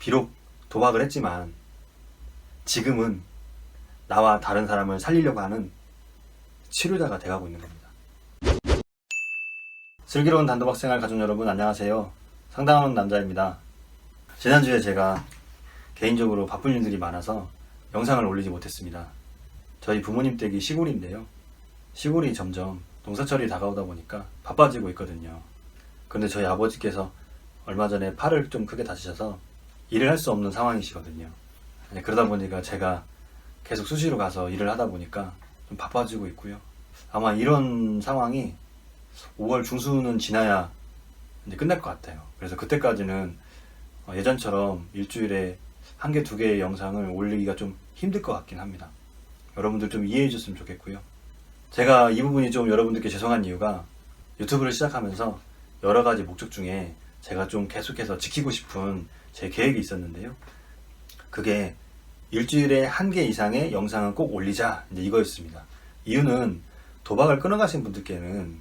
비록 도박을 했지만 지금은 나와 다른 사람을 살리려고 하는 치료자가 돼가고 있는 겁니다. 슬기로운 단도박 생활 가족 여러분 안녕하세요. 상담하는 남자입니다. 지난주에 제가 개인적으로 바쁜 일들이 많아서 영상을 올리지 못했습니다. 저희 부모님 댁이 시골인데요. 시골이 점점 농사철이 다가오다 보니까 바빠지고 있거든요. 근데 저희 아버지께서 얼마 전에 팔을 좀 크게 다치셔서 일을 할 수 없는 상황이시거든요. 네, 그러다 보니까 제가 계속 수시로 가서 일을 하다 보니까 좀 바빠지고 있고요. 아마 이런 상황이 5월 중순은 지나야 이제 끝날 것 같아요. 그래서 그때까지는 어, 예전처럼 일주일에 한 개, 두 개의 영상을 올리기가 좀 힘들 것 같긴 합니다. 여러분들 좀 이해해 줬으면 좋겠고요. 제가 이 부분이 좀 여러분들께 죄송한 이유가 유튜브를 시작하면서 여러 가지 목적 중에 제가 좀 계속해서 지키고 싶은 제 계획이 있었는데요. 그게 일주일에 한 개 이상의 영상은 꼭 올리자 이거였습니다. 이유는 도박을 끊어가신 분들께는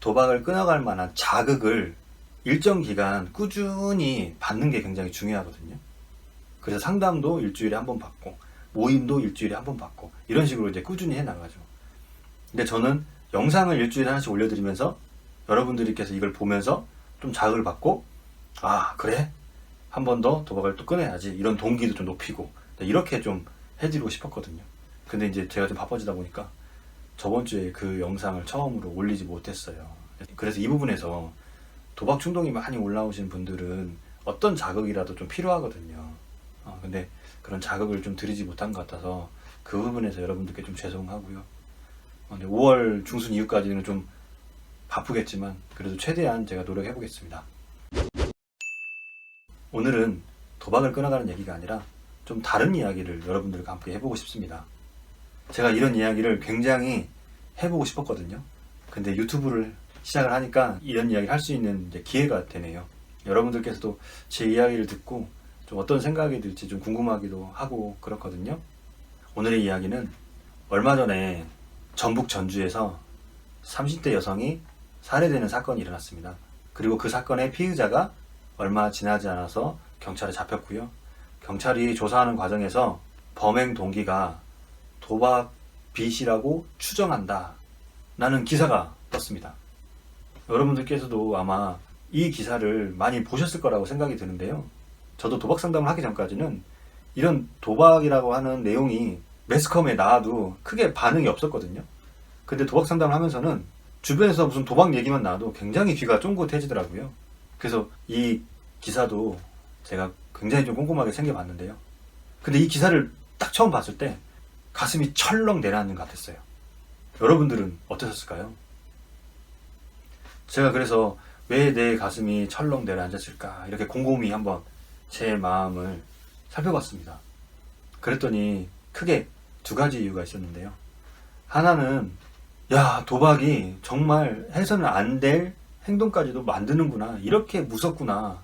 도박을 끊어갈 만한 자극을 일정 기간 꾸준히 받는 게 굉장히 중요하거든요. 그래서 상담도 일주일에 한 번 받고 모임도 일주일에 한 번 받고 이런 식으로 이제 꾸준히 해 나가죠. 근데 저는 영상을 일주일에 하나씩 올려드리면서 여러분들께서 이걸 보면서 좀 자극을 받고 아 그래 한 번 더 도박을 또 끊어야지 이런 동기도 좀 높이고 이렇게 좀 해드리고 싶었거든요. 근데 이제 제가 좀 바빠지다 보니까 저번 주에 그 영상을 처음으로 올리지 못했어요. 그래서 이 부분에서 도박 충동이 많이 올라오신 분들은 어떤 자극이라도 좀 필요하거든요. 어, 근데 그런 자극을 좀 드리지 못한 것 같아서 그 부분에서 여러분들께 좀 죄송하고요. 어, 근데 5월 중순 이후까지는 좀 바쁘겠지만 그래도 최대한 제가 노력해 보겠습니다. 오늘은 도박을 끊어가는 얘기가 아니라 좀 다른 이야기를 여러분들과 함께 해보고 싶습니다. 제가 이런 이야기를 굉장히 해보고 싶었거든요. 근데 유튜브를 시작을 하니까 이런 이야기를 할 수 있는 기회가 되네요. 여러분들께서도 제 이야기를 듣고 좀 어떤 생각이 들지 좀 궁금하기도 하고 그렇거든요. 오늘의 이야기는 얼마 전에 전북 전주에서 30대 여성이 살해되는 사건이 일어났습니다. 그리고 그 사건의 피의자가 얼마 지나지 않아서 경찰에 잡혔고요. 경찰이 조사하는 과정에서 범행 동기가 도박 빚이라고 추정한다. 라는 기사가 떴습니다. 여러분들께서도 아마 이 기사를 많이 보셨을 거라고 생각이 드는데요. 저도 도박 상담을 하기 전까지는 이런 도박이라고 하는 내용이 매스컴에 나와도 크게 반응이 없었거든요. 근데 도박 상담을 하면서는 주변에서 무슨 도박 얘기만 나와도 굉장히 귀가 쫑긋해지더라고요. 그래서 이 기사도 제가 굉장히 좀 꼼꼼하게 챙겨봤는데요. 근데 이 기사를 딱 처음 봤을 때 가슴이 철렁 내려앉는 것 같았어요. 여러분들은 어떠셨을까요? 제가 그래서 왜 내 가슴이 철렁 내려앉았을까 이렇게 곰곰이 한번 제 마음을 살펴봤습니다. 그랬더니 크게 두 가지 이유가 있었는데요. 하나는 야 도박이 정말 해서는 안 될 행동까지도 만드는구나 이렇게 무섭구나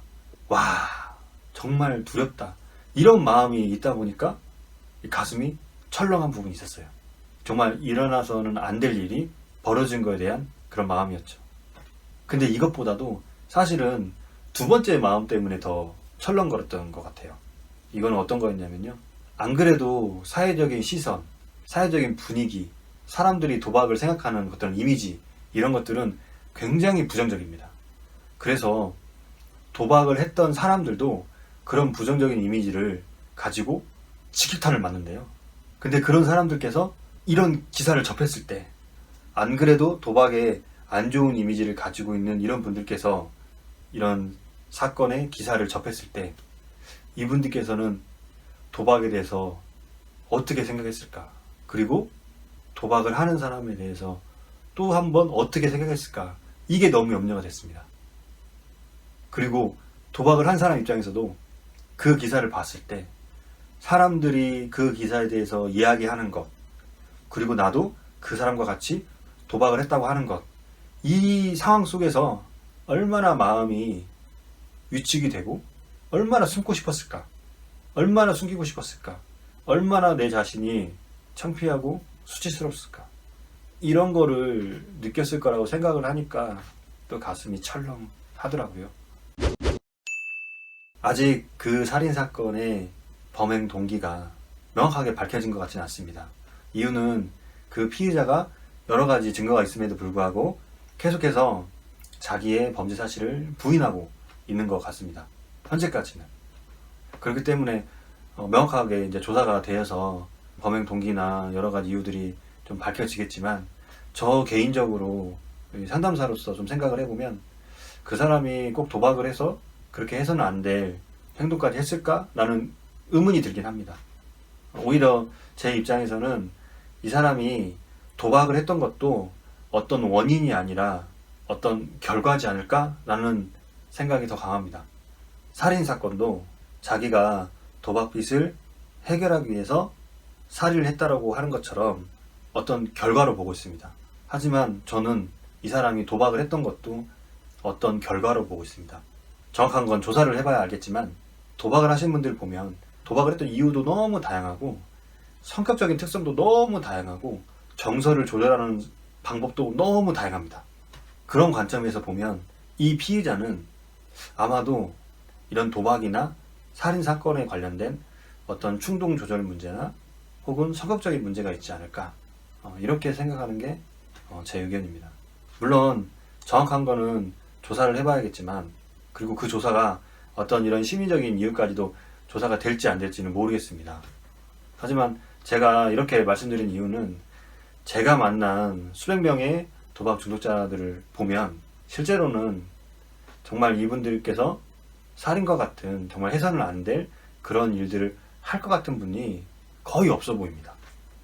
와 정말 두렵다 이런 마음이 있다 보니까 이 가슴이 철렁한 부분이 있었어요. 정말 일어나서는 안 될 일이 벌어진 거에 대한 그런 마음이었죠. 근데 이것보다도 사실은 두 번째 마음 때문에 더 철렁거렸던 것 같아요. 이건 어떤 거였냐면요. 안 그래도 사회적인 시선, 사회적인 분위기, 사람들이 도박을 생각하는 어떤 이미지, 이런 것들은 굉장히 부정적입니다. 그래서 도박을 했던 사람들도 그런 부정적인 이미지를 가지고 직격탄을 맞는데요. 근데 그런 사람들께서 이런 기사를 접했을 때, 안 그래도 도박에 안 좋은 이미지를 가지고 있는 이런 분들께서 이런 사건의 기사를 접했을 때, 이분들께서는 도박에 대해서 어떻게 생각했을까? 그리고 도박을 하는 사람에 대해서 또 한 번 어떻게 생각했을까? 이게 너무 염려가 됐습니다. 그리고 도박을 한 사람 입장에서도 그 기사를 봤을 때 사람들이 그 기사에 대해서 이야기하는 것, 그리고 나도 그 사람과 같이 도박을 했다고 하는 것, 이 상황 속에서 얼마나 마음이 위축이 되고, 얼마나 숨고 싶었을까? 얼마나 숨기고 싶었을까? 얼마나 내 자신이 창피하고 수치스럽을까? 이런 거를 느꼈을 거라고 생각을 하니까 또 가슴이 철렁 하더라고요. 아직 그 살인 사건의 범행 동기가 명확하게 밝혀진 것 같지는 않습니다. 이유는 그 피의자가 여러 가지 증거가 있음에도 불구하고 계속해서 자기의 범죄 사실을 부인하고 있는 것 같습니다. 현재까지는. 그렇기 때문에 어, 명확하게 이제 조사가 되어서 범행 동기나 여러 가지 이유들이 좀 밝혀지겠지만 저 개인적으로 이 상담사로서 좀 생각을 해보면 그 사람이 꼭 도박을 해서 그렇게 해서는 안 될 행동까지 했을까라는 의문이 들긴 합니다. 오히려 제 입장에서는 이 사람이 도박을 했던 것도 어떤 원인이 아니라 어떤 결과지 않을까라는 생각이 더 강합니다. 살인 사건도 자기가 도박 빚을 해결하기 위해서 살인을 했다라고 하는 것처럼 어떤 결과로 보고 있습니다. 하지만 저는 이 사람이 도박을 했던 것도 어떤 결과로 보고 있습니다. 정확한 건 조사를 해봐야 알겠지만 도박을 하신 분들 보면 도박을 했던 이유도 너무 다양하고 성격적인 특성도 너무 다양하고 정서를 조절하는 방법도 너무 다양합니다. 그런 관점에서 보면 이 피의자는 아마도 이런 도박이나 살인 사건에 관련된 어떤 충동 조절 문제나 혹은 성격적인 문제가 있지 않을까 어, 이렇게 생각하는 게 어, 제 의견입니다. 물론 정확한 거는 조사를 해봐야겠지만 그리고 그 조사가 어떤 이런 심리적인 이유까지도 조사가 될지 안 될지는 모르겠습니다. 하지만 제가 이렇게 말씀드린 이유는 제가 만난 수백 명의 도박 중독자들을 보면 실제로는 정말 이분들께서 살인과 같은 정말 해서는 안 될 그런 일들을 할 것 같은 분이 거의 없어 보입니다.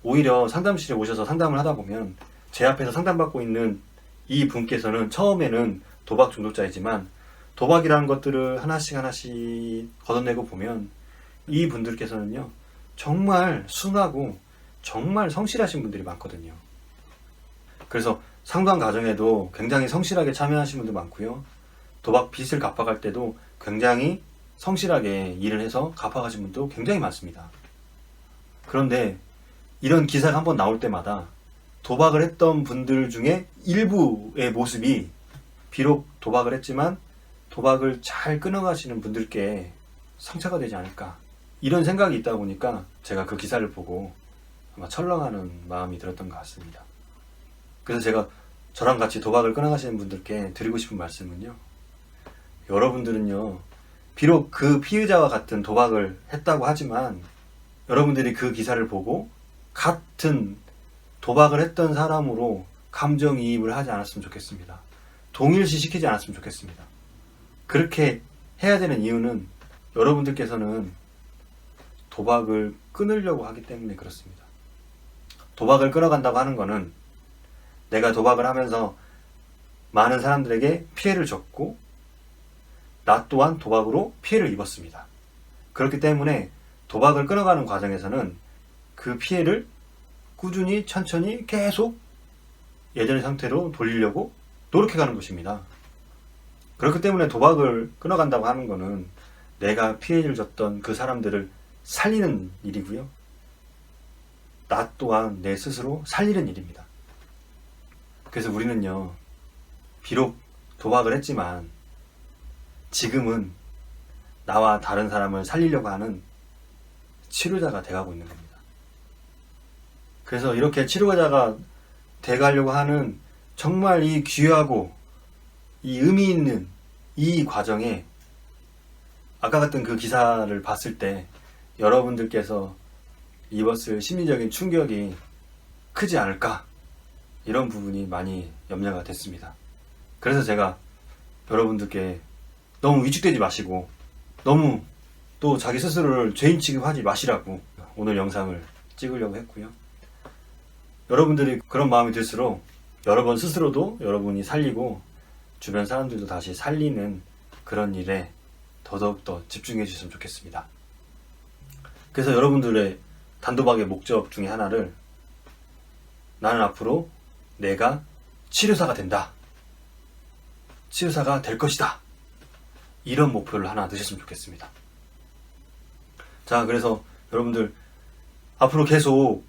오히려 상담실에 오셔서 상담을 하다 보면 제 앞에서 상담받고 있는 이 분께서는 처음에는 도박 중독자이지만 도박이라는 것들을 하나씩 하나씩 걷어내고 보면 이 분들께서는요 정말 순하고 정말 성실하신 분들이 많거든요. 그래서 상담 과정에도 굉장히 성실하게 참여하신 분도 많고요. 도박 빚을 갚아갈 때도 굉장히 성실하게 일을 해서 갚아가신 분도 굉장히 많습니다. 그런데 이런 기사가 한번 나올 때마다 도박을 했던 분들 중에 일부의 모습이 비록 도박을 했지만 도박을 잘 끊어가시는 분들께 상처가 되지 않을까 이런 생각이 있다 보니까 제가 그 기사를 보고 아마 철렁하는 마음이 들었던 것 같습니다. 그래서 제가 저랑 같이 도박을 끊어가시는 분들께 드리고 싶은 말씀은요. 여러분들은요, 비록 그 피의자와 같은 도박을 했다고 하지만 여러분들이 그 기사를 보고 같은 도박을 했던 사람으로 감정이입을 하지 않았으면 좋겠습니다. 동일시 시키지 않았으면 좋겠습니다. 그렇게 해야 되는 이유는 여러분들께서는 도박을 끊으려고 하기 때문에 그렇습니다. 도박을 끊어간다고 하는 거는 내가 도박을 하면서 많은 사람들에게 피해를 줬고 나 또한 도박으로 피해를 입었습니다. 그렇기 때문에 도박을 끊어가는 과정에서는 그 피해를 꾸준히 천천히 계속 예전의 상태로 돌리려고 노력해가는 것입니다. 그렇기 때문에 도박을 끊어간다고 하는 것은 내가 피해를 줬던 그 사람들을 살리는 일이고요. 나 또한 내 스스로 살리는 일입니다. 그래서 우리는요, 비록 도박을 했지만 지금은 나와 다른 사람을 살리려고 하는 치료자가 돼가고 있는 겁니다. 그래서 이렇게 치료자가 돼가려고 하는 정말 이 귀하고 이 의미 있는 이 과정에 아까 같은 그 기사를 봤을 때 여러분들께서 입었을 심리적인 충격이 크지 않을까 이런 부분이 많이 염려가 됐습니다. 그래서 제가 여러분들께 너무 위축되지 마시고 너무 또 자기 스스로를 죄인 취급하지 마시라고 오늘 영상을 찍으려고 했고요. 여러분들이 그런 마음이 들수록 여러분 스스로도 여러분이 살리고 주변 사람들도 다시 살리는 그런 일에 더더욱더 집중해 주셨으면 좋겠습니다. 그래서 여러분들의 단도박의 목적 중에 하나를 나는 앞으로 내가 치료사가 된다. 치료사가 될 것이다. 이런 목표를 하나 드셨으면 좋겠습니다. 자, 그래서 여러분들 앞으로 계속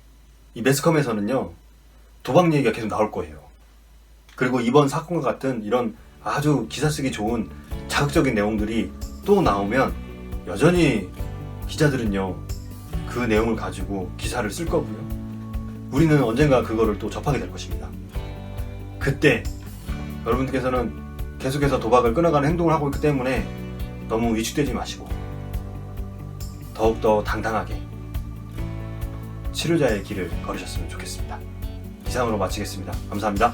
이 매스컴에서는요, 도박 얘기가 계속 나올 거예요. 그리고 이번 사건과 같은 이런 아주 기사 쓰기 좋은 자극적인 내용들이 또 나오면 여전히 기자들은요 그 내용을 가지고 기사를 쓸 거고요. 우리는 언젠가 그거를 또 접하게 될 것입니다. 그때 여러분들께서는 계속해서 도박을 끊어가는 행동을 하고 있기 때문에 너무 위축되지 마시고 더욱더 당당하게 치료자의 길을 걸으셨으면 좋겠습니다. 이상으로 마치겠습니다. 감사합니다.